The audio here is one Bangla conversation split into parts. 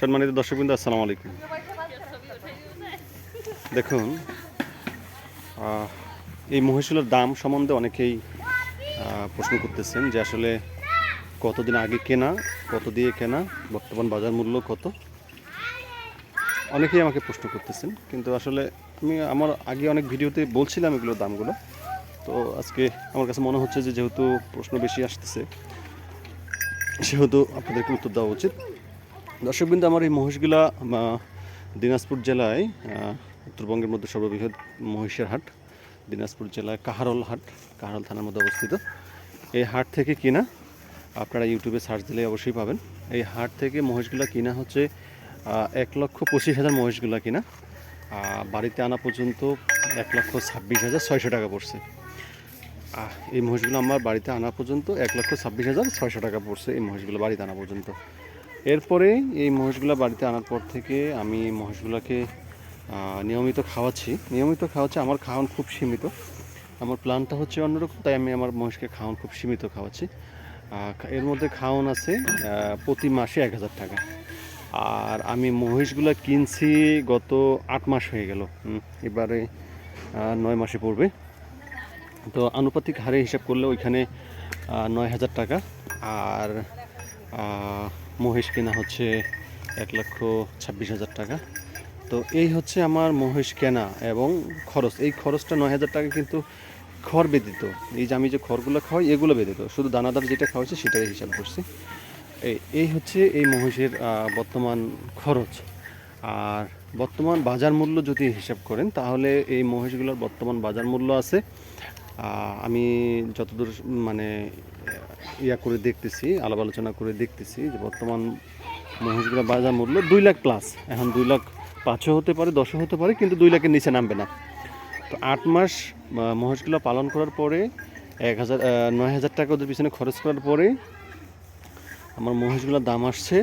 সম্মানিত দর্শকবৃন্দ, আসসালামু আলাইকুম। দেখুন এই মহিষগুলোর দাম সম্বন্ধে অনেকেই প্রশ্ন করতেছেন যে আসলে কতদিন আগে কেনা, কত দিয়ে কেনা, বর্তমান বাজার মূল্য কত? অনেকেই আমাকে প্রশ্ন করতেছেন, কিন্তু আসলে আমি আমার আগে অনেক ভিডিওতে বলছিলাম এগুলোর দামগুলো। তো আজকে আমার কাছে মনে হচ্ছে যে যেহেতু প্রশ্ন বেশি আসতেছে, সেহেতু আপনাদেরকে উত্তর দেওয়া উচিত। দর্শকবৃন্দ, আমার এই মহিষগুলা দিনাজপুর জেলায় উত্তরবঙ্গের মধ্যে সর্ববৃহৎ মহিষের হাট, দিনাজপুর জেলায় কাহারল হাট, কাহারল থানার মধ্যে অবস্থিত। এই হাট থেকে কিনা আপনারা ইউটিউবে সার্চ দিলে অবশ্যই পাবেন। এই হাট থেকে মহিষগুলা কিনা হচ্ছে এক লক্ষ পঁচিশ হাজার মহিষগুলা কিনা। বাড়িতে আনা পর্যন্ত এক লক্ষ ছাব্বিশ হাজার ছয়শো টাকা পড়ছে। এই মহিষগুলো আমার বাড়িতে আনা পর্যন্ত এক লক্ষ ছাব্বিশ হাজার ছয়শো টাকা পড়ছে, এই মহিষগুলো বাড়িতে আনা পর্যন্ত। এরপরে এই মহিষগুলো বাড়িতে আনার পর থেকে আমি মহিষগুলোকে নিয়মিত খাওয়াচ্ছি। নিয়মিত খাওয়াচ্ছি, আমার খাওয়ান খুব সীমিত। আমার প্ল্যানটা হচ্ছে অন্যরকম, তাই আমি আমার মহিষকে খাওয়ান খুব সীমিত খাওয়াচ্ছি। এর মধ্যে খাওয়ান আছে প্রতি মাসে এক হাজার টাকা। আর আমি মহিষগুলো কিনছি গত আট মাস হয়ে গেল। এবারে নয় মাসে পড়বে। তো আনুপাতিক হারে হিসাব করলে ওইখানে নয় হাজার টাকা। আর মহিষ কেনা হচ্ছে এক লক্ষ ছাব্বিশ হাজার টাকা। তো এই হচ্ছে আমার মহিষ কেনা এবং খরচ। এই খরচটা নয় হাজার টাকা কিন্তু খড় ব্যতীত। এই যে আমি যে খড়গুলো খাওয়াই, এগুলো ব্যতীত। শুধু দানাদার যেটা খাওয়াচ্ছি সেটাই হিসাব করছি। এই এই হচ্ছে এই মহিষের বর্তমান খরচ। আর বর্তমান বাজার মূল্য যদি হিসাব করেন, তাহলে এই মহিষগুলোর বর্তমান বাজার মূল্য আছে আমি যতদূর মানে ইয়া করে দেখতেছি আলাপ আলোচনা করে দেখতেছি যে বর্তমান মহিষগুলোর বাজার মূল্য দুই লাখ প্লাস এখন দুই লাখ পাঁচও হতে পারে দশও হতে পারে কিন্তু দুই লাখের নিচে নামবে না। তো আট মাস আহ, মহিষগুলো পালন করার পরে এক হাজার নয় হাজার টাকা ওদের পিছনে খরচ করার পরে আমার মহিষগুলোর দাম আসছে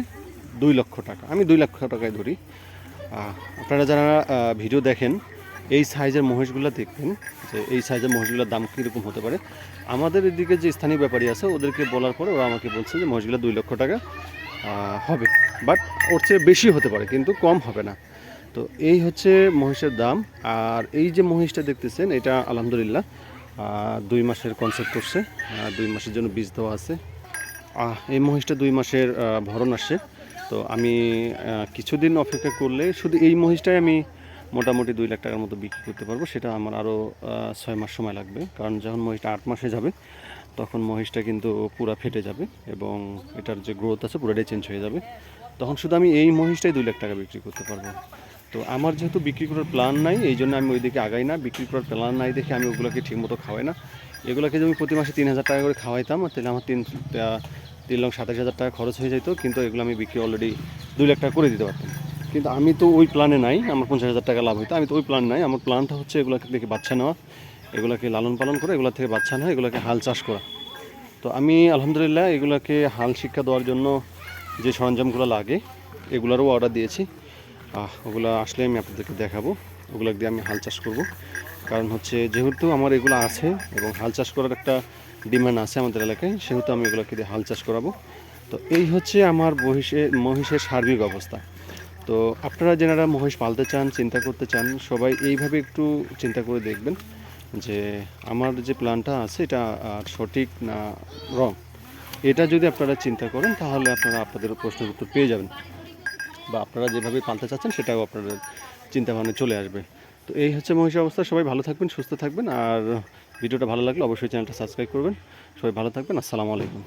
দুই লক্ষ টাকা। আমি দুই লক্ষ টাকায় ধরি। আপনারা যারা ভিডিও দেখেন এই সাইজের মহিষগুলো দেখবেন যে এই সাইজের মহিষগুলোর দাম কীরকম হতে পারে। আমাদের এদিকে যে স্থানীয় ব্যাপারী আছে, ওদেরকে বলার পরে ওরা আমাকে বলছে যে মহিষগুলো দুই লক্ষ টাকা হবে। বাট ওর চেয়ে বেশি হতে পারে, কিন্তু কম হবে না। তো এই হচ্ছে মহিষের দাম। আর এই যে মহিষটা দেখতেছেন, এটা আলহামদুলিল্লাহ দুই মাসের কনসেপ্ট করছে দুই মাসের জন্য বীজ দেওয়া আছে। এই মহিষটা দুই মাসের ভরণ আসছে। তো আমি কিছুদিন অপেক্ষা করলে শুধু এই মহিষটাই আমি মোটামুটি দুই লাখ টাকার মতো বিক্রি করতে পারব। সেটা আমার আরও ছয় মাস সময় লাগবে। কারণ যখন মহিষটা আট মাসে যাবে, তখন মহিষটা কিন্তু পুরা ফেটে যাবে এবং এটার যে গ্রোথ আছে পুরোটাই চেঞ্জ হয়ে যাবে। তখন শুধু আমি এই মহিষটাই দুই লাখ টাকা বিক্রি করতে পারব। তো আমার যেহেতু বিক্রি করার প্ল্যান নাই, এই জন্য আমি ওইদিকে আগাই না। বিক্রি করার প্ল্যান নাই দেখে আমি ওগুলোকে ঠিকমতো খাওয়াই না। এগুলোকে যদি আমি প্রতি মাসে তিন হাজার টাকা করে খাওয়াইতাম, তাহলে আমার তিন তিন লক্ষ সাতাশ হাজার টাকা খরচ হয়ে যেত কিন্তু এগুলো আমি বিক্রি অলরেডি দুই লাখ টাকা করে দিতে পারতাম। কিন্তু আমি তো ওই প্ল্যানে নাই, আমার পঞ্চাশ হাজার টাকা লাভ হইতো। আমি তো ওই প্ল্যান নাই, আমার প্ল্যানটা হচ্ছে এগুলোকে থেকে বাচ্চা নেওয়া, এগুলোকে লালন পালন করে, এগুলো থেকে বাচ্চা নেওয়া, এগুলোকে হাল চাষ করা। তো আমি আলহামদুলিল্লাহ এগুলোকে হাল শিক্ষা দেওয়ার জন্য যে সরঞ্জামগুলো লাগে, এগুলোরও অর্ডার দিয়েছি। ওগুলো আসলে আমি আপনাদেরকে দেখাবো, ওগুলো দিয়ে আমি হাল চাষ করব। কারণ হচ্ছে যেহেতু আমার এগুলো আছে এবং হাল চাষ করার একটা ডিমান্ড আছে আমাদের এলাকায়, সেহেতু আমি এগুলোকে দিয়ে হাল চাষ করাবো। তো এই হচ্ছে আমার মহিষের মহিষের সার্বিক অবস্থা। তো আপনারা যেনারা মহিষ পালতে চান, চিন্তা করতে চান, সবাই এইভাবে একটু চিন্তা করে দেখবেন যে আমার যে প্ল্যানটা আছে এটা সঠিক না রং, এটা যদি আপনারা চিন্তা করেন তাহলে আপনারা আপনাদের প্রশ্নের উত্তর পেয়ে যাবেন বা আপনারা যেভাবে পালতে চাচ্ছেন সেটাও আপনাদের চিন্তা ভাবনা চলে আসবে। তো এই হচ্ছে মহিষের অবস্থা, সবাই ভালো থাকবেন, সুস্থ থাকবেন আর ভিডিওটা ভালো লাগলে অবশ্যই চ্যানেলটা সাবস্ক্রাইব করবেন। সবাই ভালো থাকবেন, আসসালামু আলাইকুম।